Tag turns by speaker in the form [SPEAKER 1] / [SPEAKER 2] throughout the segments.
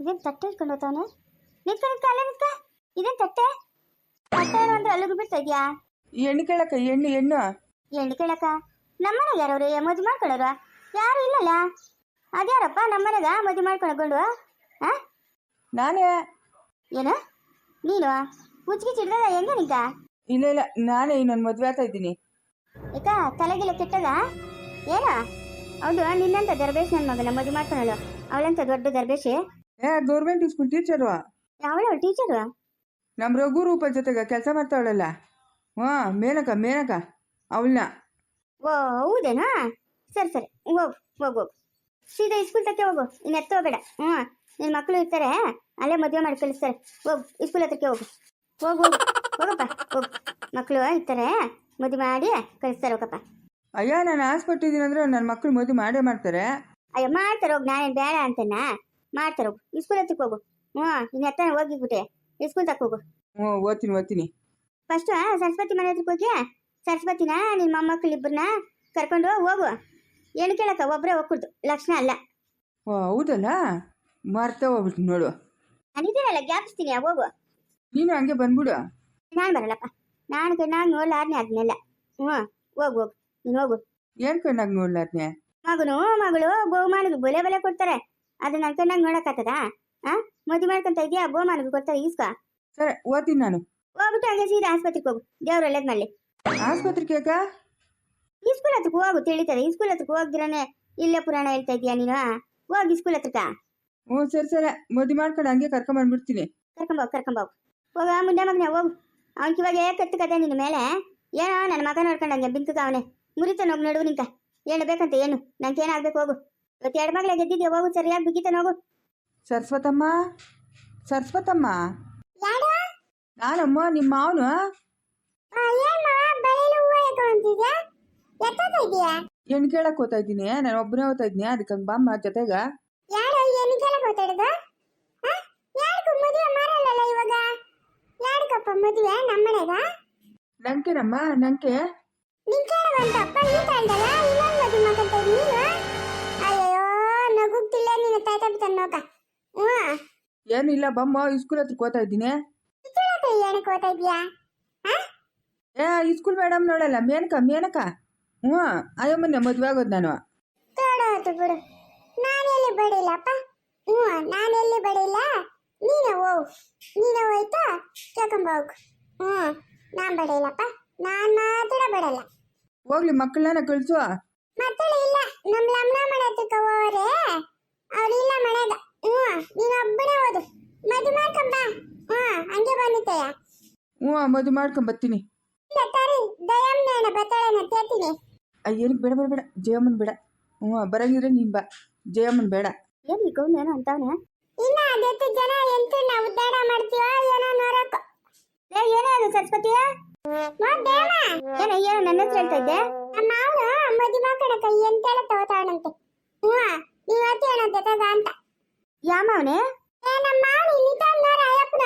[SPEAKER 1] ಇದೇನು ತಟ್ಟೆ ಇಟ್ಕೊಂಡು ಹೋಗ್ತಾವನೆ? ನಿಂತ್ಕ ನಿತ್ಕ ಅಲ್ಲೇ ನಿತ್ಕ. ಇದೇನು ತಟ್ಟೆ? ತಟ್ಟೆ ಏನು ಅಂದ್ರೆ ಅಲ್ಲಿಗೆ ಬಿಡ್ತಾ ಇದೆಯಾ?
[SPEAKER 2] ಹೆಣ್ಣು ಕೇಳಕ್ಕ ಹೆಣ್ಣು ಹೆಣ್ಣು.
[SPEAKER 1] ಹೆಣ್ಣು ಕೇಳಕ್ಕ. ನಮ್ಮನೆಗೆ ಯಾರವ್ರು ಮದುವೆ ಮಾಡ್ಕೊಳ್ಳೋರು? ಯಾರು ಇಲ್ಲಲ್ಲ? ಅದ್ಯಾರಪ್ಪ ನಮ್ಮನೆಗ ಮದುವೆ ಮಾಡ್ಕೊಂಡು ಹಾ
[SPEAKER 2] ನಾನೇ.
[SPEAKER 1] ಏನು? ನೀನು? ಉಜ್ಜಿಗೆ ಚಿಡ್ದಲ್ಲ ಹೆಂಗ ನಿಂತ?
[SPEAKER 2] ಇಲ್ಲ ಇಲ್ಲ ನಾನೇ ಇನ್ನೊಂದು ಮದುವೆ ಆಗ್ತಾ ಇದ್ದೀನಿ.
[SPEAKER 1] ಏಕ ತಲೆಗಿಲ್ಲ ಕೆಟ್ಟದ? ಏನ? ಹೌದು ನಿನ್ನಂತ ದರ್ಬೇಶ್ ನನ್ನ ಮಗನ ಮದುವೆ ಮಾಡ್ಕೊಳ್ಳೋಳು ಅವಳಂತ ದೊಡ್ಡ ದರ್ಬೇಶಿ.
[SPEAKER 2] ಏ ಗೌರ್ಮೆಂಟ್ ಸ್ಕೂಲ್ ಟೀಚರು
[SPEAKER 1] ಅವಳು ಟೀಚರ್
[SPEAKER 2] ನಮ್ಮ ರಘು ರೂಪ ಜೊತೆಗೆ ಕೆಲಸ ಮಾಡ್ತಾವಳಲ್ಲ. ಹಾ ಮೇನಕ ಮೇನಕ ಅವಳನ್ನ
[SPEAKER 1] ಓ ಹೌದೇನಾ? ಸರಿ ಸರಿ ಹೋಗು ಹೋಗು ಹೋಗು. ಸೀದಾ ಸ್ಕೂಲ್ ತಕ್ಕೆ ಹೋಗು ಇನ್ನು ಎತ್ತ ಹೋಗಬೇಡ. ಹ್ಞೂ ನಿನ್ನ ಮಕ್ಕಳು ಇರ್ತಾರೆ ಅಲ್ಲೇ ಮದುವೆ ಮಾಡಿ ಕಳಿಸ್ತಾರೆ. ಹೋಗು ಸ್ಕೂಲ್ ಹತ್ರಕ್ಕೆ ಹೋಗು. ಹೋಗು ಹೋಗು ಹೋಗಪ್ಪ ಹೋಗು. ಮಕ್ಕಳು ಇರ್ತಾರೆ ಮದುವೆ ಮಾಡಿ ಕಳಿಸ್ತಾರೆ ಹೋಗಪ್ಪ.
[SPEAKER 2] ಅಯ್ಯ ನಾನು ಹಾಸ್ಪಿಟ್ಲಿದ್ದೀನಿ ಅಂದ್ರೆ ನನ್ನ ಮಕ್ಕಳು ಮದುವೆ ಮಾಡೇ ಮಾಡ್ತಾರೆ.
[SPEAKER 1] ಅಯ್ಯೋ ಮಾಡ್ತಾರೆ ಹೋಗಿ ನಾನೇನು ಬೇಡ ಅಂತನ? ಮಾಡ್ತಾರೆ. ಇಸ್ಕೂಲ್ ಹತ್ತಿಕ್ ಹೋಗು. ಹ್ಞೂ ಇನ್ನು ಎತ್ತ ಹೋಗಿಬಿಟ್ಟೆ ಇಸ್ಕೂಲ್ ತಕ್ಕ ಹೋಗು.
[SPEAKER 2] ಹ್ಞೂ ಓದ್ತೀನಿ ಓದ್ತೀನಿ.
[SPEAKER 1] ಫಸ್ಟು ಸರಸ್ವತಿ ಮನೆ ಹತ್ರಕ್ಕೆ ಹೋಗಿ ಸರಸ್ವತಿನ ನಿನ್ನ ಮೊಮ್ಮಕ್ಕಳು ಇಬ್ಬರನ್ನ ಕರ್ಕೊಂಡು ಹೋಗು. ಏನು ಕೇಳಕ್ಕ ಒಬ್ಬರೇ ಹೋಗ್ಕೊಡ್ತು ಲಕ್ಷಣ ಅಲ್ಲ.
[SPEAKER 2] ಓ ಹೌದಲ್ಲ? ಮರ್ತಾ ಹೋಗ್ಬಿಟ್ಟು ನೋಡು.
[SPEAKER 1] ನಾನಿದ್ದೀರಲ್ಲ ಗ್ಯಾಪಿಸ್ತೀನಿ ಹೋಗು.
[SPEAKER 2] ನೀನು ಹಂಗೆ ಬಂದ್ಬಿಡು.
[SPEAKER 1] ನಾನು ಬರಲ್ಲಪ್ಪ. ನಾನು ನಾನು ನೋಡ್ಲಾರ್ನೆ ಅದನ್ನೆಲ್ಲ ಹ್ಞೂ ಹೋಗು ಹೋಗು. ನೀನು ಹೋಗು.
[SPEAKER 2] ಏನು ಕಣ್ಣಾಗ ನೋಡ್ಲಾರ್ನೆ?
[SPEAKER 1] ಮಗನು ಮಗಳು ಬಹುಮಾನಕ್ಕೆ ಬೊಲೆ ಬಲೆ ಕೊಡ್ತಾರೆ. ಅದು ನನ್ನ ಕಣ್ಣಾಗ ನೋಡಕ್ಕಾಗ್ತದ? ಆ? ಮದುವೆ ಮಾಡ್ಕೊಂತ ಇದೆಯಾ? ಬಹುಮಾನಕ್ಕೆ ಕೊಡ್ತಾರೆ ಈಸ್ಕೊ?
[SPEAKER 2] ಸರಿ ಓದ್ತೀನಿ ನಾನು.
[SPEAKER 1] ಹೋಗ್ಬಿಟ್ಟು ಹಂಗೆ ಸೀದಾ ಆಸ್ಪತ್ರೆಗೆ ಹೋಗು. ದೇವ್ರು ಒಳ್ಳೇದು ಮಾಡಲಿ.
[SPEAKER 2] ಆಸ್ಪತ್ರೆಗೆ ಯಾಕ?
[SPEAKER 1] ಈ ಸ್ಕೂಲ್ ಹತ್ರಕ್ಕೆ ಹೋಗು ತಿಳಿತದೆ ಈ ಸ್ಕೂಲ್ ಹತ್ರಕ್ಕೆ ಹೋಗ್ದಿರಾನೆ ಇಲ್ಲೇ ಪುರಾಣ ಹೇಳ್ತಾ ಇದೀಯಾ ನೀನು? ಹೋಗಿ ಸ್ಕೂಲ್ ಹತ್ರಕ್ಕ.
[SPEAKER 2] ಹ್ಞೂ ಸರಿ ಸರಿ. ಮದುವೆ ಮಾಡ್ಕೊಂಡು ಹಂಗೆ ಕರ್ಕೊಂಬಂದ್ಬಿಡ್ತೀನಿ
[SPEAKER 1] ಕರ್ಕೊಂಬೋಗು ಕರ್ಕೊಂಬೋಗು ಹೋಗ ಮುಂದೆ ಮಗನೇ ಹೋಗು. ಅವ್ನಿಗೆ ಇವಾಗ ಕತ್ತು ಕತೆ ನಿನ್ನ ಮೇಲೆ? ಏನೋ ನನ್ನ ಮಗ ನೋಡ್ಕೊಂಡಂಗೆ ಬಿಂತದ ಅವನೇ. ಮುರಿತ ನೋಗ್ ನಡುವು ನಿಂಕ. ಏನು ಬೇಕಂತ ಏನು? ನಂಗೆ ಏನಾಗ್ಬೇಕು ಹೋಗು. ಇವತ್ತು ಎರಡು ಮಗಳ ಗೆದ್ದಿದ್ಯಾ? ಹೋಗು ಸರಿಯಾಗಿ ಬಿಗಿತಾನ ಹೋಗು
[SPEAKER 2] ಸರಸ್ವತಮ್ಮ ಸರಸ್ವತಮ್ಮ. ನಾನಮ್ಮ ನಿಮ್ಮ ಮಾವನು? ಹೆಣ್ ಕೇಳಕ್ ಹೋಗ್ತಾ ಇದ್ದೀನಿ. ನಾನು ಒಬ್ಬನೇ ಹೋಗ್ತಾ ಇದ್ದೀನಿ. ಅದಕ್ಕೆ ಹಂಗೆ ಬಾಮ್ಮ ಜೊತೆಗ.
[SPEAKER 1] ನಮ್ಮನೆಗ?
[SPEAKER 2] ನಂಕೆನಮ್ಮ? ನಂಗೆ
[SPEAKER 1] ನಂಕೆ ಕೇಳುವಂತಪ್ಪ ಈ ಕಾಲದಲ್ಲ ಇನ್ನೊಂದು ಮದುವೆ ಮಾಡಂತ ನೀನು? ನಗುತ್ತಿಲ್ಲ ನೀನು ತಾಯ್ತ ಬಿತ್ತ ನೋಕ ಹ್ಞೂ.
[SPEAKER 2] ಏನಿಲ್ಲ ಬಮ್ಮ ಇಸ್ಕೂಲ್ ಹತ್ರ ಹೋಗ್ತಾ ಇದ್ದೀನಿ.
[SPEAKER 1] ಇಷ್ಟೊಳಗೆ ಏನಕ್ಕೆ ಓದ್ತಾ ಇದೀಯಾ
[SPEAKER 2] ಏ ಇಸ್ಕೂಲ್ ಮೇಡಮ್ ನೋಡಲ್ಲ ಮೇನಕ ಮೇನಕ. ಹ್ಞೂ ಅಯ್ಯೋ ಮೊನ್ನೆ ಮದುವೆ ಆಗೋದು ನಾನು.
[SPEAKER 1] ತೋಡೋತು ಬಿಡು. ನಾನೆಲ್ಲಿ ಬಡಿಲ್ಲಪ್ಪ ಹ್ಞೂ ನಾನೆಲ್ಲಿ ಬಡಿಲ್ಲ ನೀನು ಹೋಗು. ನೀನು ಹೋಯ್ತಾ? ಕೇಳ್ಕೊಂಬೋಗು ಹ್ಞೂ ನಾನು ಬಡಿಲ್ಲಪ್ಪ ನಾನು ಮಾತ್ರ ಬಡಲ್ಲ.
[SPEAKER 2] ಹೋಗ್ಲಿ ಮಕ್ಕಳನ್ನ ಕಳಿಸು.
[SPEAKER 1] ಮಕ್ಕಳು ಇಲ್ಲ ನಮ್ಮ ಲಮ್ನ ಮನೆ ಹತ್ರಕ್ಕೆ ಅವ್ರು ಇಲ್ಲ ಮನೆಗ. ಹ್ಞೂ ನೀನು ಒಬ್ಬನೇ ಓದು. ಮದುವೆ ಮಾಡ್ಕೊಂಬ ಹ್ಞೂ ಹಂಗೆ ಬಂದಿತ್ತಯ್ಯ
[SPEAKER 2] ಹ್ಞೂ ಮದುವೆ ಮಾಡ್ಕೊಂಡ್ ಬರ್ತೀನಿ.
[SPEAKER 1] ಇಲ್ಲ ತಾರಿ ದಯಮ್ನೇನ ಬತ್ತಾಳೆನ ತೇತೀನಿ
[SPEAKER 2] ಏನಕ್ಕೆ ಬೇಡ ಬೇಡ ಬೇಡ. ಜಯಮ್ಮನ್ ಬೇಡ. ಹ್ಞೂ ಬರಂಗಿದ್ರೆ ನೀನು ಬಾ. ಜಯಮ್ಮನ್ ಬೇಡ.
[SPEAKER 1] ಏನು ಈಗ ಏನೋ ಅಂತಾವನೆ ಇನ್ನ ಅದೆತ್ತು ಜನ ಎಂತ ನಾವು ಉದ್ದಾರ ಮಾಡ್ತೀವ ಏನೋ ನೋಡಕ್ಕ ಏ ಏನೇ ಅದು ಸರಸ್ವತಿ? ಏನೋ? ಏನೋ ನನ್ನ ಹೆಸರು ಹೇಳ್ತಾ ಇದ್ದೆ? ನಮ್ಮ ಮಾವನು ಮದುವೆ ಮಾಡ್ಕೊಳಕ ಎಂತೆಲ್ಲ ತಗೋತಾವನಂತೆ ಹ್ಞೂ ನೀವ್ ಅತಿ ಏನಂತೆ ತಗ ಅಂತ. ಯಾ ಮಾವನೇ ಏ ನಮ್ಮ ಮಾವನು ನಿಂತ ನೋಡ ಅಯ್ಯಪ್ಪನ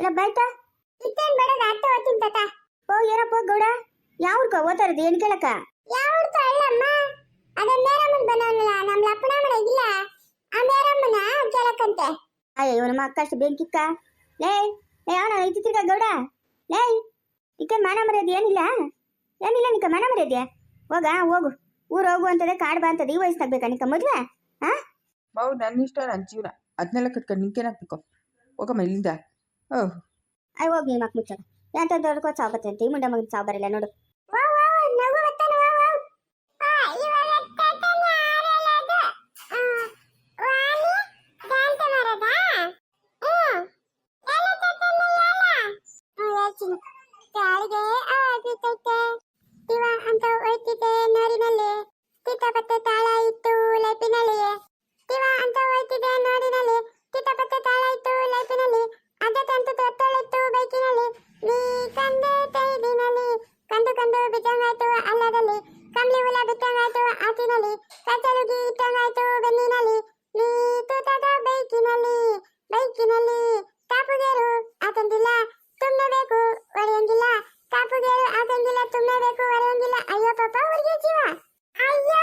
[SPEAKER 1] ಇಲ್ಲ ಬಾಯ್ತಾ ಇತ್ತೇನ್ ಬೇಡದ ಅತ್ತ ಓದ್ತೀನಿ ತಾತ. ಓ ಏನಪ್ಪ ಗೌಡ? ಯಾವ್ರಕ ಓದ್ತಾ ಏನ್ ಕೇಳಕ ಯಾವ್ರಕ ಅಲ್ಲಮ್ಮ? ಅದೇ ಮೇರಮ್ಮನ್ ಬಂದವನಲ್ಲ ನಮ್ಮ ಲಪ್ಪಣ ಮನೆಗಿಲ್ಲ ಆ ಮೇರಮ್ಮನ ಕೇಳಕ್ಕಂತೆ ಅಯ್ಯೋ ನಮ್ಮ ಅಕ್ಕಷ್ಟು ಬೆಂಕಿಕ್ಕ ಲೇ ಲೇ ಅವನ ಇತ್ತಿರ್ಗ ಗೌಡ? ಲೇ ಇಕ್ಕ ಮಾನ ಮರ್ಯಾದೆ ಏನಿಲ್ಲ? ಏನಿಲ್ಲ ನಿಕ್ಕ ಮಾನ ಮರ್ಯಾದೆ ಹೋಗ ಹೋಗು. ಊರು ಹೋಗು ಅಂತದೆ ಕಾಡ್ ಬಾ ಅಂತದೆ ಈ ವಯಸ್ಸಾಗ ಬೇಕಾ ನಿಕ್ಕ ಮದ್ವೆ? ಹಾ
[SPEAKER 2] ಮಾವು ನನ್ನ ಇಷ್ಟ ನನ್ನ ಜೀವನ ಅದನ್ನೆಲ್ಲ ಕಟ್ಕೊಂಡು ನಿಂಕೇನಾಗ್ಬೇಕು ಹೋಗಮ್ಮ ಇಲ್ಲಿಂದ ಓಹ್
[SPEAKER 1] ಅಯ್ಯ ಹೋಗಿ ನಿಮ್ಮ ಮಕ್ ಮುಚ್ಚೋಣ ಎಂತ ದೊಡ್ಡ ಸಾವು ಬರ್ತಂತೆ ಈ ಮುಂಡೆ ಮಗನ ಸಾವು ಬರಲ್ಲ ನೋಡು ಇಟ್ಟಂಗಾಯ್ತು ಬೆನ್ನಿನಲ್ಲಿ ನೀ ತೂತದ ಬೈಕಿನಲ್ಲಿ ಬೈಕಿನಲ್ಲಿ ಕಾಪುಗೇರು ಆತಂದಿಲ್ಲ, ತುಂಬಬೇಕು ಒಡೆಯಂಗಿಲ್ಲ. ಕಾಪುಗೇರು ಆತಂಗಿಲ್ಲ ತುಂಬಬೇಕು ಒಡೆಯಂಗಿಲ್ಲ. ಅಯ್ಯೋ ಪಾಪ, ಅವ್ರಿಗೆ ಜೀವ. ಅಯ್ಯೋ!